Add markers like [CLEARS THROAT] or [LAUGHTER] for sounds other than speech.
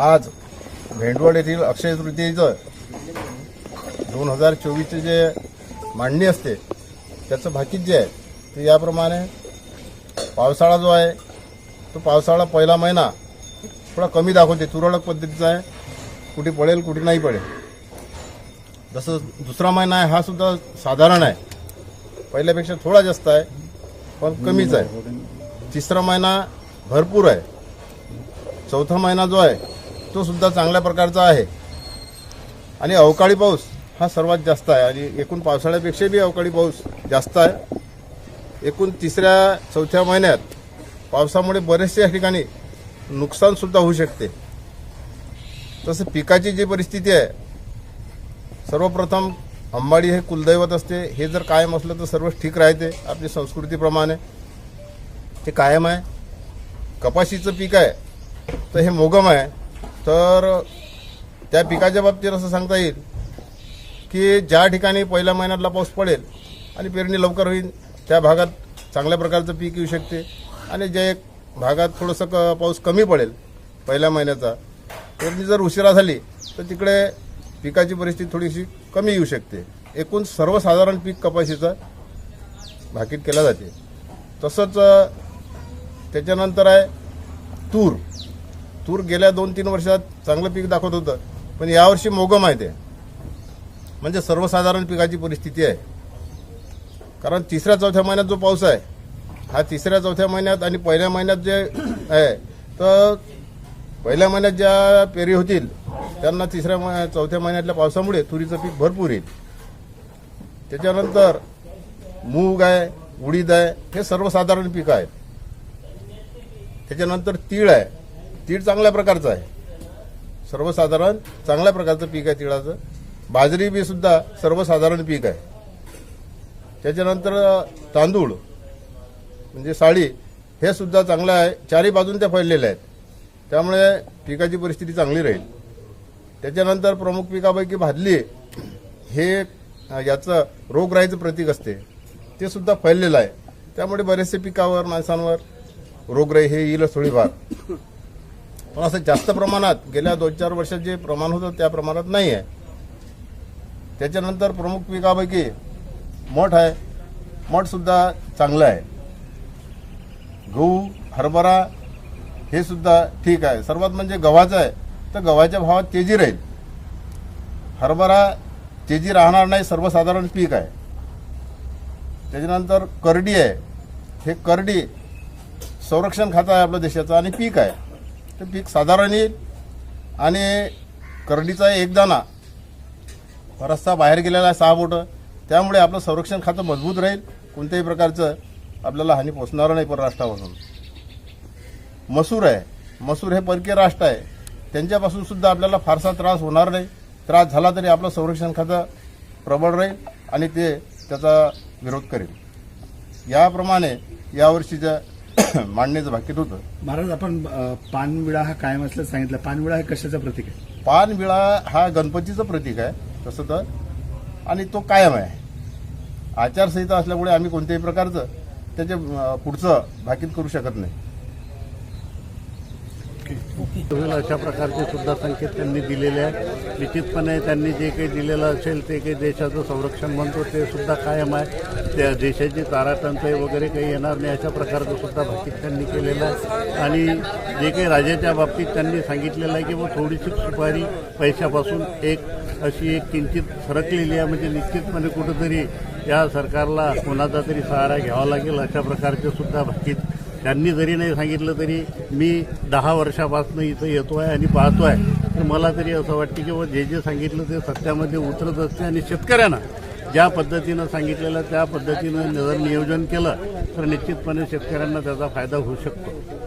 आज भेंडवड येथील अक्षय तृतीयेचं दोन हजार चोवीसचे जे मांडणी असते त्याचं भाकीत जे आहे ते याप्रमाणे पावसाळा जो आहे तो पावसाळा पहिला महिना थोडा कमी दाखवते. तुरळक पद्धतीचा आहे. कुठे पडेल कुठे नाही पडेल. जसं दुसरा महिना आहे हा सुद्धा साधारण आहे. पहिल्यापेक्षा थोडा जास्त आहे पण कमीच आहे. तिसरा महिना भरपूर आहे. चौथा महिना जो आहे तो सुद्धा चांगल्या प्रकारचा आहे. आणि अवकाळी पाऊस हा सर्वात जास्त आहे. आणि एकूण पावसाळ्यापेक्षा बी अवकाळी पाऊस जास्त आहे. एकूण तिसऱ्या चौथ्या महिन्यात पावसामुळे बरेचशा ठिकाणी नुकसानसुद्धा होऊ शकते. तसं पिकाची जी परिस्थिती आहे सर्वप्रथम अंबाडी हे कुलदैवत असते. हे जर कायम असलं तर सर्व ठीक राहते. आपली संस्कृतीप्रमाणे ते कायम आहे. कपाशीचं पीक आहे तर हे मोगम आहे. तर त्या पिकाच्या बाबतीत असं सांगता येईल की ज्या ठिकाणी पहिल्या महिन्यातला पाऊस पडेल आणि पेरणी लवकर होईल त्या भागात चांगल्या प्रकारचं पीक येऊ शकते. आणि ज्या एक भागात थोडंसं क पाऊस कमी पडेल पहिल्या महिन्याचा पेरणी जर उशिरा झाली तर तिकडे पिकाची परिस्थिती थोडीशी कमी येऊ शकते. एकूण सर्वसाधारण पीक कपाशीचं भाकीत केल्या जाते. तसंच त्याच्यानंतर आहे तूर. तूर गेल्या दोन तीन वर्षात चांगलं पीक दाखवत होतं पण यावर्षी मोगम आहे ते. म्हणजे सर्वसाधारण पिकाची परिस्थिती आहे. कारण तिसऱ्या चौथ्या महिन्यात जो पाऊस आहे हा तिसऱ्या चौथ्या महिन्यात आणि पहिल्या महिन्यात जे [CLEARS THROAT] आहे तर पहिल्या महिन्यात ज्या पेरी होतील त्यांना तिसऱ्या मह- चौथ्या महिन्यातल्या पावसामुळे तुरीचं पीक भरपूर येईल. त्याच्यानंतर मूग आहे उडीद आहे हे सर्वसाधारण पिकं आहेत त्याच्यानंतर तीळ आहे. तीळ चांगल्या प्रकारचं आहे. सर्वसाधारण चांगल्या प्रकारचं पीक आहे तिळाचं. बाजरी बी सुद्धा सर्वसाधारण पीक आहे. त्याच्यानंतर तांदूळ म्हणजे साळी हे सुद्धा चांगलं आहे. चारही बाजून त्या फैललेल्या आहेत. त्यामुळे पिकाची परिस्थिती चांगली राहील. त्याच्यानंतर प्रमुख पिकापैकी भादली हे याचं रोगराईचं प्रतीक असते. ते सुद्धा फैललेलं आहे. त्यामुळे बरेचसे पिकावर माणसांवर रोगराई हे येईलच थोडीफार. पण असं जास्त प्रमाणात गेल्या दोन चार वर्षात जे प्रमाण होतं त्या प्रमाणात नाही आहे त्याच्यानंतर प्रमुख पिकापैकी मठ आहे. मठ सुद्धा चांगलं आहे. गहू हरभरा हे सुद्धा ठीक आहे. सर्वात म्हणजे गव्हाचं आहे. तर गव्हाच्या भावात तेजी राहील. हरभरा तेजी राहणार नाही सर्वसाधारण पीक आहे. त्याच्यानंतर करडी आहे. हे करडी संरक्षण खातं आहे आपल्या देशाचं आणि पीक आहे. ते पीक साधारण येईल. आणि करडीचा एक दाना रस्ता बाहेर गेलेला आहे सहा बोटं त्यामुळे आपलं संरक्षण खातं मजबूत राहील. कोणत्याही प्रकारचं आपल्याला हानी पोचणार नाही परराष्ट्रापासून मसूर आहे. मसूर हे परकीय राष्ट्र आहे. त्यांच्यापासून सुद्धा आपल्याला फारसा त्रास होणार नाही. त्रास झाला तरी आपलं संरक्षण खातं प्रबळ राहील आणि ते त्याचा विरोध करेल. याप्रमाणे यावर्षीच्या [COUGHS] मांडणीचं भाकीत होतं. महाराज आपण अ, पानविडा हा कायम असल्याचं सांगितलं. पानविडा हे कशाचं प्रतीक आहे? पानविळा हा गणपतीचं प्रतीक आहे तसं तर. आणि तो कायम आहे. आचारसंहिता असल्यामुळे आम्ही कोणत्याही प्रकारचं त्याचे अं, पुढचं भाकीत करू शकत नाही. होईल अशा प्रकारचे सुद्धा संकेत त्यांनी दिलेले आहे निश्चितपणे त्यांनी जे काही दिलेलं असेल ते काही देशाचं संरक्षण म्हणतो ते सुद्धा कायम आहे. त्या देशाची ताराटंचाई वगैरे काही येणार नाही अशा प्रकारचं सुद्धा भाकीत त्यांनी केलेलं आहे. आणि जे काही राजाच्या बाबतीत त्यांनी सांगितलेलं आहे की व थोडीशी सुपारी पैशापासून एक अशी एक किंचित सरकलेली आहे. म्हणजे निश्चितपणे कुठंतरी या सरकारला कोणाचा तरी सहारा घ्यावा लागेल अशा प्रकारचे सुद्धा भाकीत त्यांनी जरी नाही सांगितलं तरी मी दहा वर्षापासून इथं येतो आहे आणि पाहतो आहे तर मला तरी असं वाटतं की व जे जे सांगितलं ते सत्यामध्ये उतरत असते आणि शेतकऱ्यांना ज्या पद्धतीनं सांगितलेलं त्या पद्धतीनं जर नियोजन केलं तर निश्चितपणे शेतकऱ्यांना त्याचा फायदा होऊ शकतो.